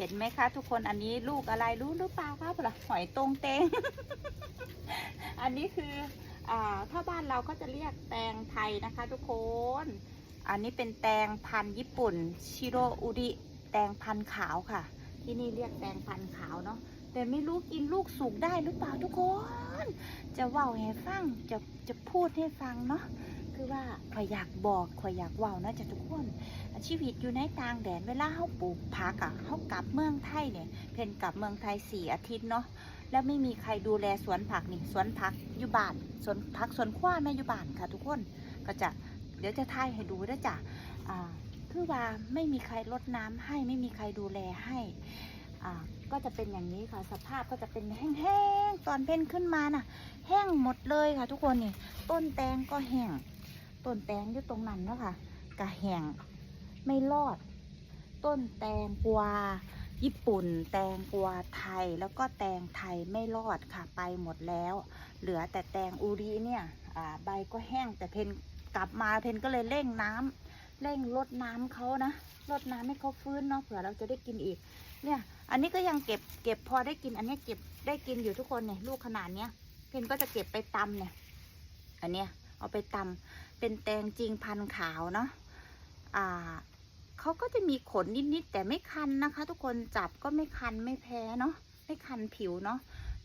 ห็นไหมคะ ทุกคนอันนี้ลูกอะไรรู้หรือเปล่าครับล่ะหอยตรงเตง อันนี้คืออ่าถ้าบ้านเราก็จะเรียกแตงไทยนะคะ ทุกคน อันนี้เป็นแตงพันญี่ปุ่น ชิโรอุริแตงพันขาวค่ะ ที่นี่เรียกแตงพันขาวเนาะแต่ไม่รู้กินลูกสุกได้หรือเปล่าทุกคน จะเว่าให้ฟังจะจะพูดให้ฟังเนาะ คือว่าข่อยอยากบอกข่อยอยากเว่านะจะทุกคน ชีวิตอยู่ในต่างแดนเวลาเขาปลูกผักอะ่ะเขากลับเมืองไทยเนี่ย เพนกลับเมืองไทยสี่อาทิตย์เนาะแล้วไม่มีใครดูแลสวนผักนี่สวนผักอยู่บ้านสวนผักสวนคว้าแม่อยู่บ้านค่ะ ทุกคนก็จะเดี๋ยวจะถ่ายให้ดูด้วยจ้ะอ่าคือว่าไม่มีใครรดน้ำให้ไม่มีใครดูแลให้อ่าก็จะเป็นอย่างนี้ค่ะสภาพก็จะเป็นแห้งๆตอนเพ่นขึ้นมาน่ะ แห้งหมดเลยค่ะ ทุกคนนี่ต้นแตงก็แห้ง ต้นแตงอยู่ตรงนั้นเนาะค่ะก็แห้งไม่รอด ต้นแตงกวาญี่ปุ่น แตงกวาไทยแล้วก็แตงไทยไม่รอดค่ะไปหมดแล้ว เหลือแต่แตงอูรีเนี่ยใบก็แห้งแต่เพนกลับมาเพนก็เลยเร่งน้ำเร่งลดน้ำเขานะลดน้ำให้เขาฟื้นเนาะเผื่อเราจะได้กินอีก เนี่ย อันนี้ก็ยังเก็บเก็บพอได้กิน อันนี้เก็บได้กินอยู่ทุกคนเนี่ยลูกขนาดเนี้ยเพนก็จะเก็บไปตำเนี่ย อันเนี้ย เอาไปตำเป็นแตงจริงพันขาวเนาะอ่าเขาก็จะมีขนนิดๆแต่ไม่คันนะคะ ทุกคนจับก็ไม่คันไม่แพ้เนาะไม่คันผิวเนาะ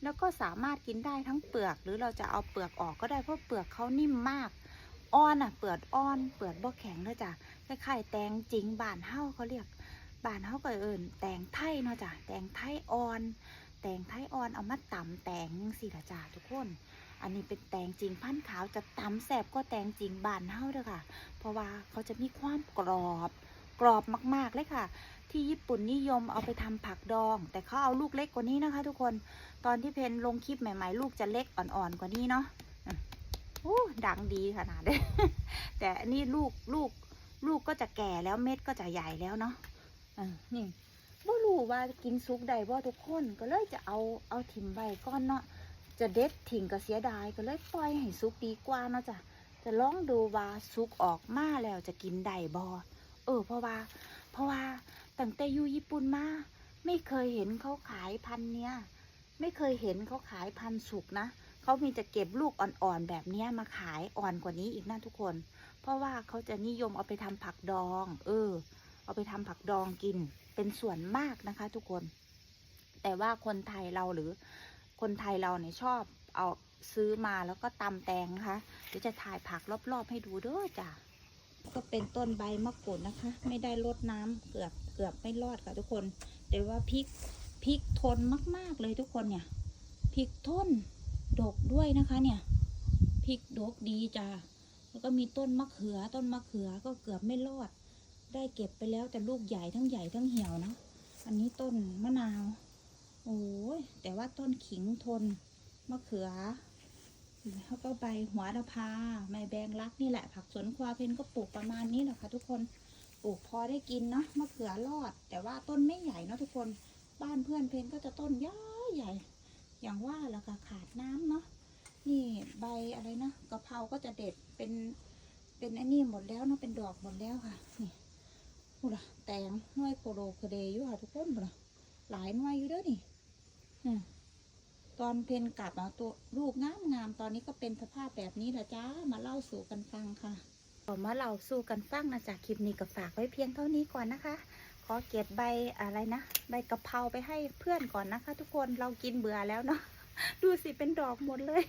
แล้วก็สามารถกินได้ทั้งเปลือก หรือเราจะเอาเปลือกออกก็ได้เพราะเปลือกเขานิ่มมากอ่อนอะเปลือกอ่อน เปลือกบ่แข็งเลยจ้ะคล้ายๆแตงจริงบานเฮ้าเขาเรียกบานเฮ้าก็เอิญแตงไทยเนาะจ้ะแตงไทยอ่อน แตงไทยอ่อนเอามาตำแตงยังสิละจ้ะทุกคน อันนี้เป็นแตงจริงพันขาวจะตำแสบก็แตงจริงบานเฮาเด้อค่ะ เพราะว่าเขาจะมีความกรอบกรอบมาก ๆ เลยค่ะ ที่ญี่ปุ่นนิยมเอาไปทำผักดอง แต่เขาเอาลูกเล็กกว่านี้นะคะ ทุกคนตอนที่เพนลงคลิปใหม่ ๆ ลูกจะเล็กอ่อนๆกว่านี้เนาะโอ้ดังดีขนาดเลยแต่อันนี้ลูกลูกลูกก็จะแก่แล้วเม็ดก็จะใหญ่แล้วเนาะอะนี่บ่ รู้ว่ากินซุกได้บ่ทุกคนก็เลยจะเอาเอาถิ่มใบก้อนเนาะจะเด็ดถิ่งก็เสียดายก็เลยปล่อยให้ซุกดีกว่าเนาะจ้ะจะลองดูว่าซุกออกมาแล้วจะกินได้บ่เออเพราะว่า เพราะว่าตั้งแต่อยู่ญี่ปุ่นมาไม่เคยเห็นเขาขายพันเนี้ยไม่เคยเห็นเขาขายพันสุกนะเขามีจะเก็บลูกอ่อนๆแบบเนี้ยมาขายอ่อนกว่านี้อีกนะทุกคน เพราะว่าเขาจะนิยมเอาไปทำผักดอง เออ เอาไปทำผักดองกิน เป็นส่วนมากนะคะ ทุกคน แต่ว่าคนไทยเราหรือคนไทยเราเนี่ยชอบเอาซื้อมาแล้วก็ตำแตงนะคะเดี๋ยวจะถ่ายผักรอบๆให้ดูเด้อจ้ะก็เป็นต้นใบมะกรูดนะคะ ไม่ได้ลดน้ำเกือบเกือบไม่รอดค่ะทุกคนแต่ว่าพริกพริกทนมาก ๆเลยทุกคนเนี่ยพริกทนดกด้วยนะคะเนี่ยพริกดกดีจ้าแล้วก็มีต้นมะเขือต้นมะเขือก็เกือบไม่รอด ได้เก็บไปแล้วแต่ลูกใหญ่ทั้งใหญ่ทั้งเหี่ยวเนาะอันนี้ต้นมะนาว โอ้ยแต่ว่าต้นขิงทนมะเขือแล้วก็ใบหัวระพาไม้แบงรักนี่แหละ ผักสวนครัวเพนก็ปลูกประมาณนี้แหละค่ะทุกคนปลูกพอได้กินเนาะมะเขือรอด แต่ว่าต้นไม่ใหญ่เนาะทุกคนบ้านเพื่อนเพนก็จะต้นใหญ่ใหญ่ อย่างว่าและค่ะขาดน้ำเนาะนี่ใบอะไรนะกะเพราก็จะเด็ดเป็นเป็นอ้นี่หมดแล้วเนาะเป็นดอกหมดแล้วค่ะนีู่ล่ะแตงน้อยโคโรโคเดอยู่ค่ะทุกคนหูล่ะหลายน่วยอยู่เด้อนี่ตอนเพนกลับมาตัวลูกงามงามๆตอนนี้ก็เป็นสภาพแบบนี้ละจ้ามาเล่าสู่กันฟังค่ะขอมาเล่าสู่กันฟังนะจ๊ะคลิปนี้ก็ฝากไว้เพียงเท่านี้ก่อนนะคะ ขอเก็บใบอะไรนะใบกะเพราไปให้เพื่อนก่อนนะคะ ทุกคนเรากินเบื่อแล้วเนาะดูสิเป็นดอกหมดเลย